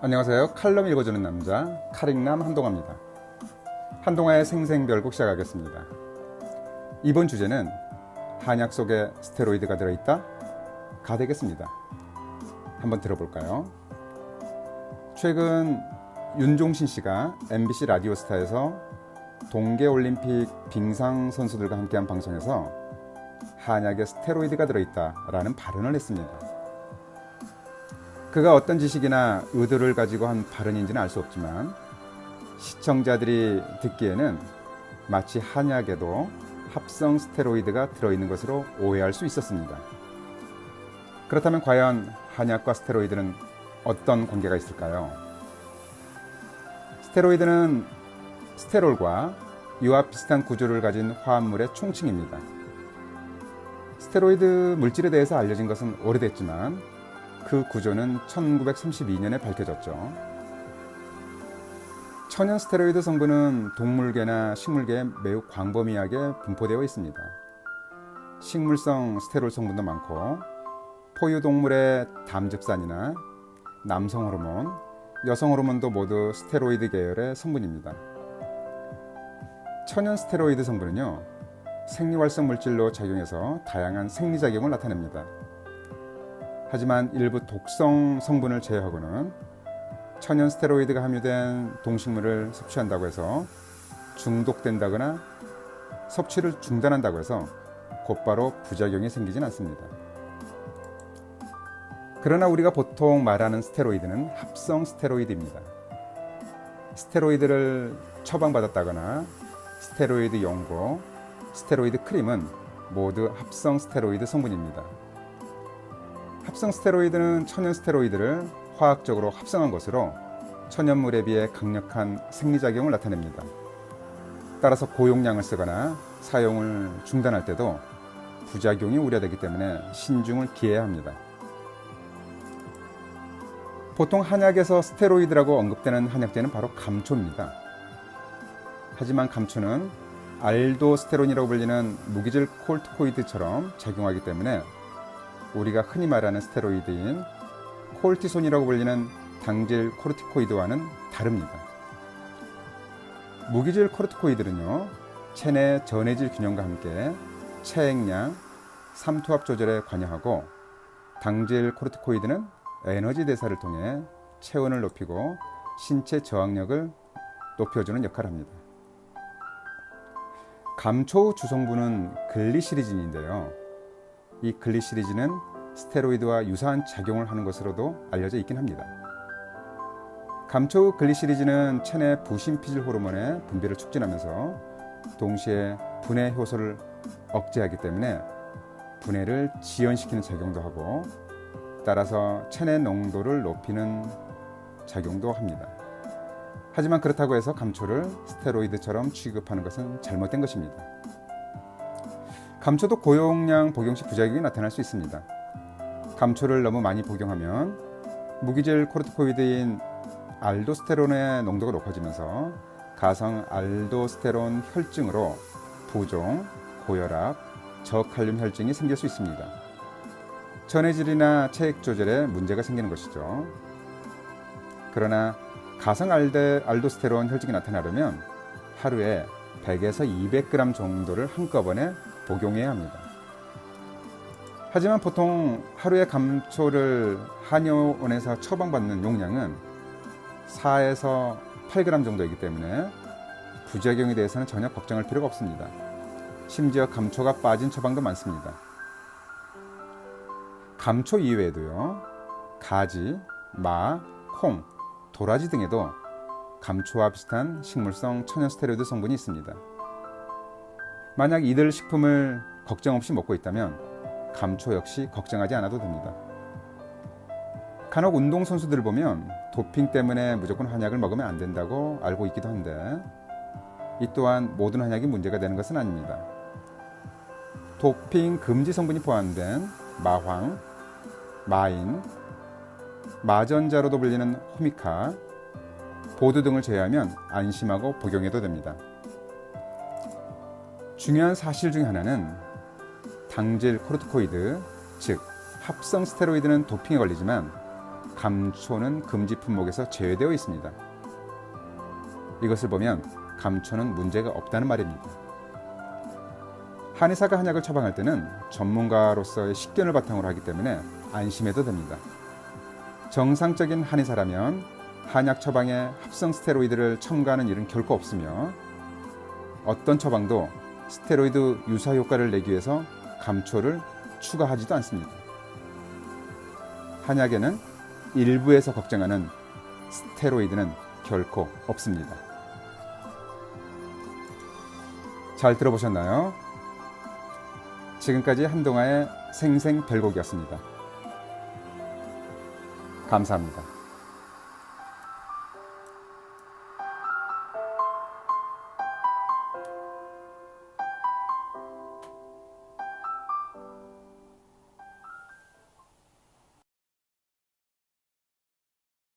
안녕하세요. 칼럼 읽어주는 남자 카링남 한동화입니다. 한동화의 생생별곡 시작하겠습니다. 이번 주제는 한약 속에 스테로이드가 들어있다? 가 되겠습니다. 한번 들어볼까요? 최근 윤종신 씨가 MBC 라디오스타에서 동계올림픽 빙상 선수들과 함께한 방송에서 한약에 스테로이드가 들어있다라는 발언을 했습니다. 그가 어떤 지식이나 의도를 가지고 한 발언인지는 알 수 없지만 시청자들이 듣기에는 마치 한약에도 합성 스테로이드가 들어있는 것으로 오해할 수 있었습니다. 그렇다면 과연 한약과 스테로이드는 어떤 관계가 있을까요? 스테로이드는 스테롤과 이와 비슷한 구조를 가진 화합물의 총칭입니다. 스테로이드 물질에 대해서 알려진 것은 오래됐지만 그 구조는 1932년에 밝혀졌죠. 천연 스테로이드 성분은 동물계나 식물계에 매우 광범위하게 분포되어 있습니다. 식물성 스테롤 성분도 많고 포유동물의 담즙산이나 남성 호르몬, 여성 호르몬도 모두 스테로이드 계열의 성분입니다. 천연 스테로이드 성분은요, 생리활성 물질로 작용해서 다양한 생리작용을 나타냅니다. 하지만 일부 독성 성분을 제외하고는 천연 스테로이드가 함유된 동식물을 섭취한다고 해서 중독된다거나 섭취를 중단한다고 해서 곧바로 부작용이 생기진 않습니다. 그러나 우리가 보통 말하는 스테로이드는 합성 스테로이드입니다. 스테로이드를 처방받았다거나 스테로이드 연고, 스테로이드 크림은 모두 합성 스테로이드 성분입니다. 합성 스테로이드는 천연 스테로이드를 화학적으로 합성한 것으로 천연물에 비해 강력한 생리작용을 나타냅니다. 따라서 고용량을 쓰거나 사용을 중단할 때도 부작용이 우려되기 때문에 신중을 기해야 합니다. 보통 한약에서 스테로이드라고 언급되는 한약제는 바로 감초입니다. 하지만 감초는 알도스테론이라고 불리는 무기질 콜트코이드처럼 작용하기 때문에 우리가 흔히 말하는 스테로이드인 콜티손이라고 불리는 당질 코르티코이드와는 다릅니다. 무기질 코르티코이드는요, 체내 전해질 균형과 함께 체액량, 삼투압 조절에 관여하고 당질 코르티코이드는 에너지 대사를 통해 체온을 높이고 신체 저항력을 높여주는 역할을 합니다. 감초 주성분은 글리시리진인데요. 이 글리시리진은 스테로이드와 유사한 작용을 하는 것으로도 알려져 있긴 합니다. 감초 글리시리진은 체내 부신피질 호르몬의 분비를 촉진하면서 동시에 분해 효소를 억제하기 때문에 분해를 지연시키는 작용도 하고 따라서 체내 농도를 높이는 작용도 합니다. 하지만 그렇다고 해서 감초를 스테로이드처럼 취급하는 것은 잘못된 것입니다. 감초도 고용량 복용 시 부작용이 나타날 수 있습니다. 감초를 너무 많이 복용하면 무기질 코르티코이드인 알도스테론의 농도가 높아지면서 가성 알도스테론 혈증으로 부종, 고혈압, 저칼륨 혈증이 생길 수 있습니다. 전해질이나 체액 조절에 문제가 생기는 것이죠. 그러나 가성 알데, 알도스테론 혈증이 나타나려면 하루에 100에서 200g 정도를 한꺼번에 복용해야 합니다. 하지만 보통 하루에 감초를 한의원에서 처방받는 용량은 4에서 8g 정도이기 때문에 부작용에 대해서는 전혀 걱정할 필요가 없습니다. 심지어 감초가 빠진 처방도 많습니다. 감초 이외에도요, 가지, 마, 콩, 도라지 등에도 감초와 비슷한 식물성 천연 스테로이드 성분이 있습니다. 만약 이들 식품을 걱정 없이 먹고 있다면 감초 역시 걱정하지 않아도 됩니다. 간혹 운동선수들을 보면 도핑 때문에 무조건 한약을 먹으면 안 된다고 알고 있기도 한데 이 또한 모든 한약이 문제가 되는 것은 아닙니다. 도핑 금지 성분이 포함된 마황, 마인, 마전자로도 불리는 호미카, 보드 등을 제외하면 안심하고 복용해도 됩니다. 중요한 사실 중 하나는 당질 코르티코이드, 즉 합성 스테로이드는 도핑에 걸리지만 감초는 금지 품목에서 제외되어 있습니다. 이것을 보면 감초는 문제가 없다는 말입니다. 한의사가 한약을 처방할 때는 전문가로서의 식견을 바탕으로 하기 때문에 안심해도 됩니다. 정상적인 한의사라면 한약 처방에 합성 스테로이드를 첨가하는 일은 결코 없으며 어떤 처방도 스테로이드 유사 효과를 내기 위해서 감초를 추가하지도 않습니다. 한약에는 일부에서 걱정하는 스테로이드는 결코 없습니다. 잘 들어보셨나요? 지금까지 한동아의 생생별곡이었습니다. 감사합니다.